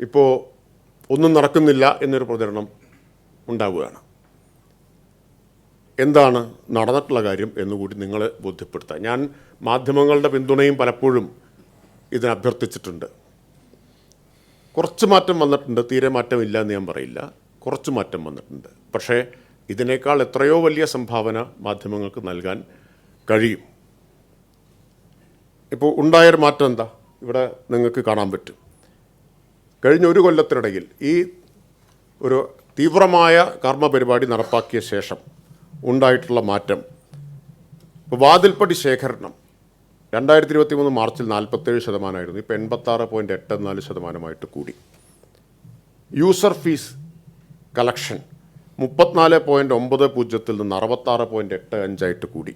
ഇപ്പോൾ ഒന്നും നടക്കുന്നില്ല എന്നൊരു പ്രചരണം ഉണ്ടാവുകയാണ്. എന്താണ് നടന്നിട്ടുള്ള കാര്യം എന്നുകൂടി നിങ്ങളെ ബോധ്യപ്പെടുത്താം. ഞാൻ മാധ്യമങ്ങളുടെ പിന്തുണയും പലപ്പോഴും ഇതിന് അഭ്യർത്ഥിച്ചിട്ടുണ്ട്. കുറച്ച് മാറ്റം വന്നിട്ടുണ്ട് തീരെ മാറ്റമില്ല എന്ന് ഞാൻ പറയില്ല. കുറച്ച് മാറ്റം വന്നിട്ടുണ്ട്. പക്ഷേ ഇതിനേക്കാൾ എത്രയോ വലിയ സംഭാവന മാധ്യമങ്ങൾക്ക് നൽകാൻ കഴിയും. ഇപ്പോൾ ഉണ്ടായൊരു മാറ്റം എന്താ? ഇവിടെ നിങ്ങൾക്ക് കാണാൻ പറ്റും. കഴിഞ്ഞ ഒരു കൊല്ലത്തിനിടയിൽ ഈ ഒരു തീവ്രമായ കർമ്മ പരിപാടി നടപ്പാക്കിയ ശേഷം ഉണ്ടായിട്ടുള്ള മാറ്റം. ഇപ്പോൾ വാതിൽപ്പടി ശേഖരണം രണ്ടായിരത്തി ഇരുപത്തി മൂന്ന് മാർച്ചിൽ നാൽപ്പത്തേഴ് ശതമാനമായിരുന്നു. ഇപ്പോൾ എൺപത്താറ് പോയിന്റ് എട്ട് നാല് ശതമാനമായിട്ട് കൂടി. യൂസർ ഫീസ് കളക്ഷൻ മുപ്പത്തിനാല് പോയിന്റ് ഒമ്പത് പൂജ്യത്തിൽ നിന്ന് അറുപത്താറ് പോയിന്റ് എട്ട് അഞ്ചായിട്ട് കൂടി.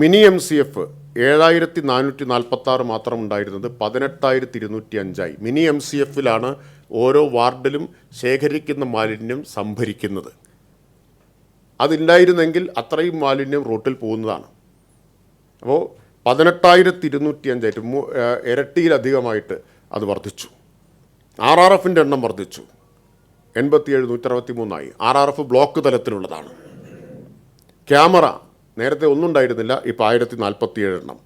മിനി എം സി എഫ് ഏഴായിരത്തി നാനൂറ്റി നാൽപ്പത്തി ആറ് മാത്രം ഉണ്ടായിരുന്നത് പതിനെട്ടായിരത്തി ഇരുന്നൂറ്റി അഞ്ചായി മിനി എം സി എഫിലാണ് ഓരോ വാർഡിലും ശേഖരിക്കുന്ന മാലിന്യം സംഭരിക്കുന്നത്. അതില്ലായിരുന്നെങ്കിൽ അത്രയും മാലിന്യം റോട്ടിൽ പോകുന്നതാണ്. അപ്പോൾ പതിനെട്ടായിരത്തി ഇരുന്നൂറ്റി അഞ്ചായിട്ട് മൂ ഇരട്ടിയിലധികമായിട്ട് അത് വർദ്ധിച്ചു. ആർ ആർ എഫിന്റെ എണ്ണം വർദ്ധിച്ചു. എൺപത്തിയേഴ് നൂറ്റി അറുപത്തി മൂന്നായി ആർ ആർ എഫ് ബ്ലോക്ക് തലത്തിലുള്ളതാണ്. ക്യാമറ നേരത്തെ ഒന്നും ഉണ്ടായിരുന്നില്ല ഇപ്പോൾ ആയിരത്തി നാൽപ്പത്തിയേഴ് എണ്ണം.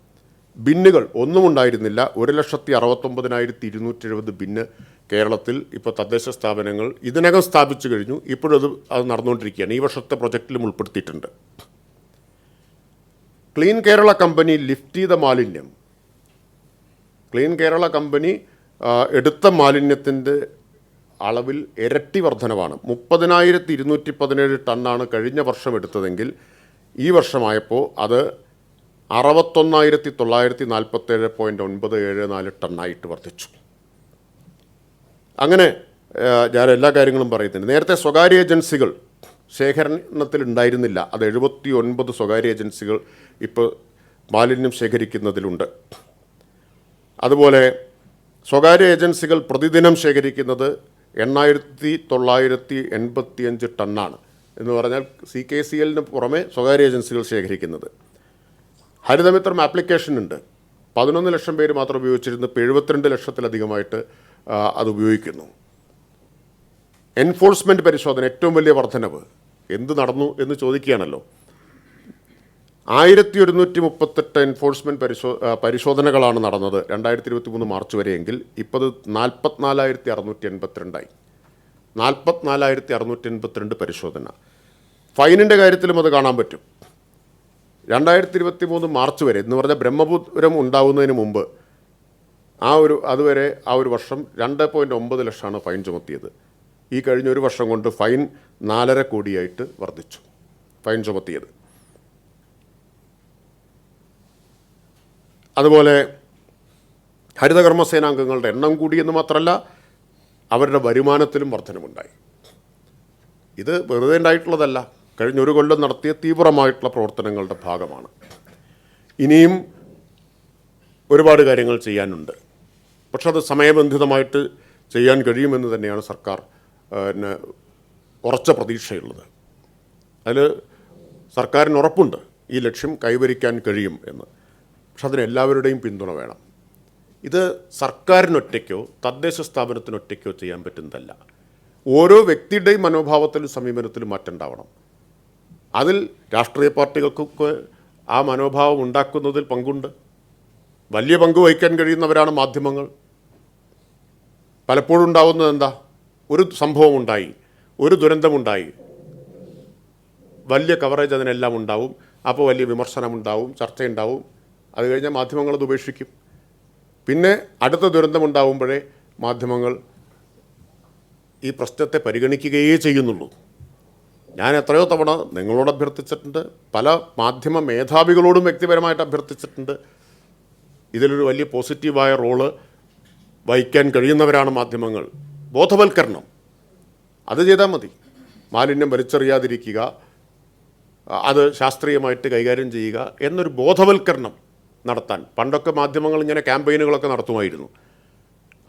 ബിന്നുകൾ ഒന്നും ഉണ്ടായിരുന്നില്ല ഒരു ലക്ഷത്തി അറുപത്തൊമ്പതിനായിരത്തി ഇരുന്നൂറ്റി എഴുപത് ബിന്ന് കേരളത്തിൽ ഇപ്പോൾ തദ്ദേശ സ്ഥാപനങ്ങൾ ഇതിനകം സ്ഥാപിച്ചു കഴിഞ്ഞു. ഇപ്പോഴത് അത് നടന്നുകൊണ്ടിരിക്കുകയാണ്. ഈ വർഷത്തെ പ്രൊജക്റ്റിലും ഉൾപ്പെടുത്തിയിട്ടുണ്ട്. ക്ലീൻ കേരള കമ്പനി ലിഫ്റ്റ് ചെയ്ത മാലിന്യം. ക്ലീൻ കേരള കമ്പനി എടുത്ത മാലിന്യത്തിന്റെ അളവിൽ ഇരട്ടി വർധനവാണ്. മുപ്പതിനായിരത്തി ഇരുന്നൂറ്റി പതിനേഴ് ടണ്ണാണ് കഴിഞ്ഞ വർഷം എടുത്തതെങ്കിൽ ഈ വർഷമായപ്പോൾ അത് അറുപത്തൊന്നായിരത്തി തൊള്ളായിരത്തി നാൽപ്പത്തേഴ് പോയിന്റ് ഒൻപത് ഏഴ് നാല് ടണ്ണായിട്ട് വർദ്ധിച്ചു. അങ്ങനെ ഞാൻ എല്ലാ കാര്യങ്ങളും പറയുന്നുണ്ട്. നേരത്തെ സ്വകാര്യ ഏജൻസികൾ ശേഖരണത്തിൽ ഉണ്ടായിരുന്നില്ല. അത് എഴുപത്തി ഒൻപത് സ്വകാര്യ ഏജൻസികൾ ഇപ്പോൾ മാലിന്യം ശേഖരിക്കുന്നതിലുണ്ട്. അതുപോലെ സ്വകാര്യ ഏജൻസികൾ പ്രതിദിനം ശേഖരിക്കുന്നത് എണ്ണായിരത്തി തൊള്ളായിരത്തി എൺപത്തിയഞ്ച് ടണ്ണാണ്. എന്ന് പറഞ്ഞാൽ സി കെ സി എല്ലിന് പുറമെ സ്വകാര്യ ഏജൻസികൾ ശേഖരിക്കുന്നത്. ഹരിതമിത്രം ആപ്ലിക്കേഷൻ ഉണ്ട് പതിനൊന്ന് ലക്ഷം പേര് മാത്രം ഉപയോഗിച്ചിരുന്നു. ഇപ്പോൾ എഴുപത്തിരണ്ട് ലക്ഷത്തിലധികമായിട്ട് അത് ഉപയോഗിക്കുന്നു. എൻഫോഴ്സ്മെന്റ് പരിശോധന ഏറ്റവും വലിയ വർധനവ്. എന്ത് നടന്നു എന്ന് ചോദിക്കുകയാണല്ലോ. ആയിരത്തി ഒരുന്നൂറ്റി മുപ്പത്തെട്ട് എൻഫോഴ്സ്മെന്റ് പരിശോ പരിശോധനകളാണ് നടന്നത് രണ്ടായിരത്തി ഇരുപത്തി മൂന്ന് മാർച്ച് വരെയെങ്കിൽ. ഇപ്പോൾ നാൽപ്പത്തിനാലായിരത്തി അറുന്നൂറ്റി എൺപത്തിരണ്ടായി നാൽപ്പത്തിനാലായിരത്തി അറുന്നൂറ്റി എൺപത്തിരണ്ട് പരിശോധന. ഫൈനിന്റെ കാര്യത്തിലും അത് കാണാൻ പറ്റും. രണ്ടായിരത്തി ഇരുപത്തി മൂന്ന് മാർച്ച് വരെ എന്ന് പറഞ്ഞാൽ ബ്രഹ്മപുരം ഉണ്ടാവുന്നതിന് മുമ്പ് ആ ഒരു അതുവരെ ആ ഒരു വർഷം രണ്ട് പോയിന്റ് ഒമ്പത് ലക്ഷമാണ് ഫൈൻ ചുമത്തിയത്. ഈ കഴിഞ്ഞ ഒരു വർഷം കൊണ്ട് ഫൈൻ നാലര കോടിയായിട്ട് വർദ്ധിച്ചു. ഫൈൻ ചുമത്തിയത്. അതുപോലെ ഹരിതകർമ്മസേനാംഗങ്ങളുടെ എണ്ണം കൂടിയെന്ന് മാത്രമല്ല അവരുടെ വരുമാനത്തിലും വർധനമുണ്ടായി. ഇത് വെറുതെ ഉണ്ടായിട്ടുള്ളതല്ല. കഴിഞ്ഞ ഒരു കൊല്ലം നടത്തിയ തീവ്രമായിട്ടുള്ള പ്രവർത്തനങ്ങളുടെ ഭാഗമാണ്. ഇനിയും ഒരുപാട് കാര്യങ്ങൾ ചെയ്യാനുണ്ട്. പക്ഷെ അത് സമയബന്ധിതമായിട്ട് ചെയ്യാൻ കഴിയുമെന്ന് തന്നെയാണ് സർക്കാർ പിന്നെ ഉറച്ച പ്രതീക്ഷയുള്ളത്. അതിൽ സർക്കാരിന് ഉറപ്പുണ്ട്. ഈ ലക്ഷ്യം കൈവരിക്കാൻ കഴിയും എന്ന്. പക്ഷെ അതിന് എല്ലാവരുടെയും പിന്തുണ വേണം. ഇത് സർക്കാരിനൊറ്റയ്ക്കോ തദ്ദേശ സ്ഥാപനത്തിനൊറ്റയ്ക്കോ ചെയ്യാൻ പറ്റുന്നതല്ല. ഓരോ വ്യക്തിയുടെയും മനോഭാവത്തിലും സമീപനത്തിലും മാറ്റം ഉണ്ടാവണം. അതിൽ രാഷ്ട്രീയ പാർട്ടികൾക്കൊക്കെ ആ മനോഭാവം ഉണ്ടാക്കുന്നതിൽ പങ്കുണ്ട്. വലിയ പങ്ക് വഹിക്കാൻ കഴിയുന്നവരാണ് മാധ്യമങ്ങൾ. പലപ്പോഴും ഉണ്ടാവുന്നത് എന്താ? ഒരു സംഭവം ഉണ്ടായി ഒരു ദുരന്തമുണ്ടായി വലിയ കവറേജ് അതിനെല്ലാം ഉണ്ടാവും. അപ്പോൾ വലിയ വിമർശനമുണ്ടാവും ചർച്ചയുണ്ടാവും. അത് കഴിഞ്ഞാൽ മാധ്യമങ്ങൾ അത് ഉപേക്ഷിക്കും. പിന്നെ അടുത്ത ദുരന്തമുണ്ടാവുമ്പോഴേ മാധ്യമങ്ങൾ ഈ പ്രശ്നത്തെ പരിഗണിക്കുകയേ ചെയ്യുന്നുള്ളൂ. ഞാൻ എത്രയോ തവണ നിങ്ങളോട് അഭ്യർത്ഥിച്ചിട്ടുണ്ട് പല മാധ്യമ മേധാവികളോടും വ്യക്തിപരമായിട്ട് അഭ്യർത്ഥിച്ചിട്ടുണ്ട്. ഇതിലൊരു വലിയ പോസിറ്റീവായ റോൾ വഹിക്കാൻ കഴിയുന്നവരാണ് മാധ്യമങ്ങൾ. ബോധവൽക്കരണം. അത് ചെയ്താൽ മതി. മാലിന്യം വലിച്ചെറിയാതിരിക്കുക അത് ശാസ്ത്രീയമായിട്ട് കൈകാര്യം ചെയ്യുക എന്നൊരു ബോധവൽക്കരണം. നടത്താൻ. പണ്ടൊക്കെ മാധ്യമങ്ങൾ ഇങ്ങനെ ക്യാമ്പയിനുകളൊക്കെ നടത്തുമായിരുന്നു.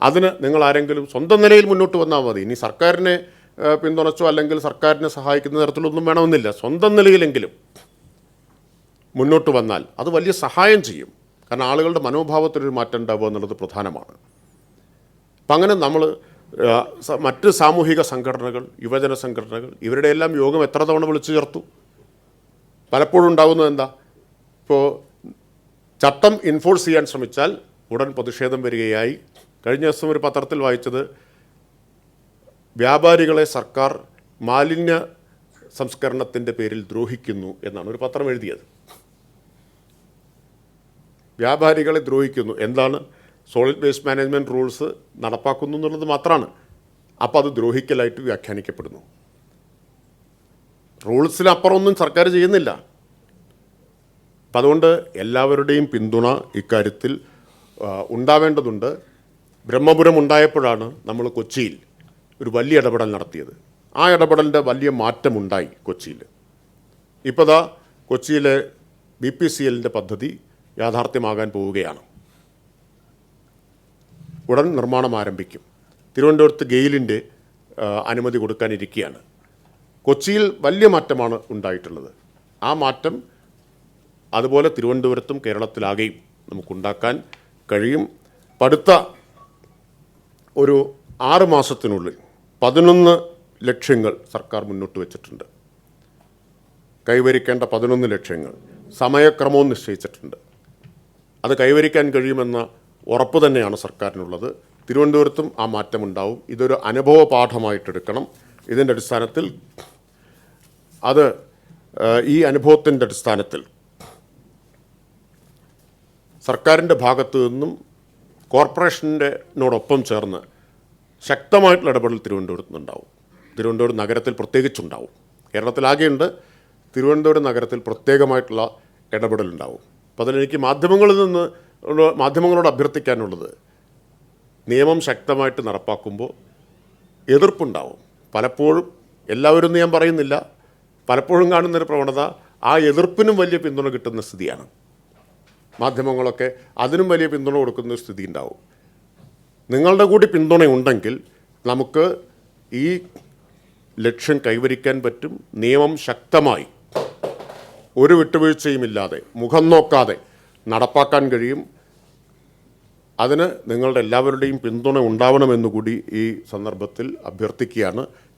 അതിന് നിങ്ങൾ ആരെങ്കിലും സ്വന്തം നിലയിൽ മുന്നോട്ട് വന്നാൽ മതി. ഇനി സർക്കാരിനെ പിന്തുണച്ചോ അല്ലെങ്കിൽ സർക്കാരിനെ സഹായിക്കുന്ന തരത്തിലൊന്നും വേണമെന്നില്ല. സ്വന്തം നിലയിലെങ്കിലും മുന്നോട്ട് വന്നാൽ അത് വലിയ സഹായം ചെയ്യും. കാരണം ആളുകളുടെ മനോഭാവത്തിലൊരു മാറ്റം ഉണ്ടാവുക എന്നുള്ളത് പ്രധാനമാണ്. അപ്പം അങ്ങനെ നമ്മൾ മറ്റ് സാമൂഹിക സംഘടനകൾ യുവജന സംഘടനകൾ ഇവരുടെ എല്ലാം യോഗം എത്ര തവണ വിളിച്ചു ചേർത്തു? പലപ്പോഴും ഉണ്ടാകുന്നത് എന്താ? ഇപ്പോൾ ചട്ടം ഇൻഫോഴ്സ് ചെയ്യാൻ ശ്രമിച്ചാൽ ഉടൻ പ്രതിഷേധം വരികയായി. കഴിഞ്ഞ ദിവസം ഒരു പത്രത്തിൽ വായിച്ചത് വ്യാപാരികളെ സർക്കാർ മാലിന്യ സംസ്കരണത്തിന്റെ പേരിൽ ദ്രോഹിക്കുന്നു എന്നാണ് ഒരു പത്രം എഴുതിയത്. വ്യാപാരികളെ ദ്രോഹിക്കുന്നു. എന്താണ്? സോളിഡ് വേസ്റ്റ് മാനേജ്മെന്റ് റൂൾസ് നടപ്പാക്കുന്നു എന്നുള്ളത് മാത്രമാണ്. അപ്പോൾ അത് ദ്രോഹിക്കലായിട്ട് വ്യാഖ്യാനിക്കപ്പെടുന്നു. റൂൾസിനപ്പുറമൊന്നും സർക്കാർ ചെയ്യുന്നില്ല. അപ്പം അതുകൊണ്ട് എല്ലാവരുടെയും പിന്തുണ ഇക്കാര്യത്തിൽ ഉണ്ടാവേണ്ടതുണ്ട്. ബ്രഹ്മപുരം ഉണ്ടായപ്പോഴാണ് നമ്മൾ കൊച്ചിയിൽ ഒരു വലിയ ഇടപെടൽ നടത്തിയത്. ആ ഇടപെടലിന്റെ വലിയ മാറ്റമുണ്ടായി കൊച്ചിയിൽ. ഇപ്പോൾ ദാ കൊച്ചിയിലെ ബി പി സി എല്ലിന്റെ പദ്ധതി യാഥാർത്ഥ്യമാകാൻ പോവുകയാണ്. ഉടൻ നിർമ്മാണം ആരംഭിക്കും. തിരുവനന്തപുരത്ത് ഗെയിലിന്റെ അനുമതി കൊടുക്കാനിരിക്കുകയാണ്. കൊച്ചിയിൽ വലിയ മാറ്റമാണ് ഉണ്ടായിട്ടുള്ളത്. ആ മാറ്റം അതുപോലെ തിരുവനന്തപുരത്തും കേരളത്തിലാകെയും നമുക്കുണ്ടാക്കാൻ കഴിയും. പടുത്ത ഒരു ആറ് മാസത്തിനുള്ളിൽ പതിനൊന്ന് ലക്ഷ്യങ്ങൾ സർക്കാർ മുന്നോട്ട് വെച്ചിട്ടുണ്ട്. കൈവരിക്കേണ്ട പതിനൊന്ന് ലക്ഷ്യങ്ങൾ സമയക്രമവും നിശ്ചയിച്ചിട്ടുണ്ട്. അത് കൈവരിക്കാൻ കഴിയുമെന്ന ഉറപ്പ് തന്നെയാണ് സർക്കാരിനുള്ളത്. തിരുവനന്തപുരത്തും ആ മാറ്റമുണ്ടാവും. ഇതൊരു അനുഭവ പാഠമായിട്ടെടുക്കണം. ഇതിന്റെ അടിസ്ഥാനത്തിൽ അത് ഈ അനുഭവത്തിന്റെ അടിസ്ഥാനത്തിൽ സർക്കാരിന്റെ ഭാഗത്തു നിന്നും കോർപ്പറേഷന്റെനോടൊപ്പം ചേർന്ന് ശക്തമായിട്ടുള്ള ഇടപെടൽ തിരുവനന്തപുരത്ത് നിന്നുണ്ടാവും. തിരുവനന്തപുരം നഗരത്തിൽ പ്രത്യേകിച്ചുണ്ടാവും. കേരളത്തിലാകെയുണ്ട് തിരുവനന്തപുരം നഗരത്തിൽ പ്രത്യേകമായിട്ടുള്ള ഇടപെടലുണ്ടാവും. അപ്പോൾ അതിലെനിക്ക് മാധ്യമങ്ങളിൽ നിന്ന് മാധ്യമങ്ങളോട് അഭ്യർത്ഥിക്കാനുള്ളത് നിയമം ശക്തമായിട്ട് നടപ്പാക്കുമ്പോൾ എതിർപ്പുണ്ടാവും. പലപ്പോഴും എല്ലാവരും ഞാൻ പറയുന്നില്ല. പലപ്പോഴും കാണുന്നൊരു പ്രവണത ആ എതിർപ്പിനും വലിയ പിന്തുണ കിട്ടുന്ന സ്ഥിതിയാണ്. മാധ്യമങ്ങളൊക്കെ അതിനും വലിയ പിന്തുണ കൊടുക്കുന്ന സ്ഥിതി ഉണ്ടാവും. നിങ്ങളുടെ കൂടി പിന്തുണയുണ്ടെങ്കിൽ നമുക്ക് ഈ ലക്ഷ്യം കൈവരിക്കാൻ പറ്റും. നിയമം ശക്തമായി ഒരു വിട്ടുവീഴ്ചയുമില്ലാതെ മുഖം നോക്കാതെ നടപ്പാക്കാൻ കഴിയും. അതിന് നിങ്ങളുടെ എല്ലാവരുടെയും പിന്തുണ ഉണ്ടാവണമെന്നുകൂടി ഈ സന്ദർഭത്തിൽ അഭ്യർത്ഥിക്കുകയാണ്.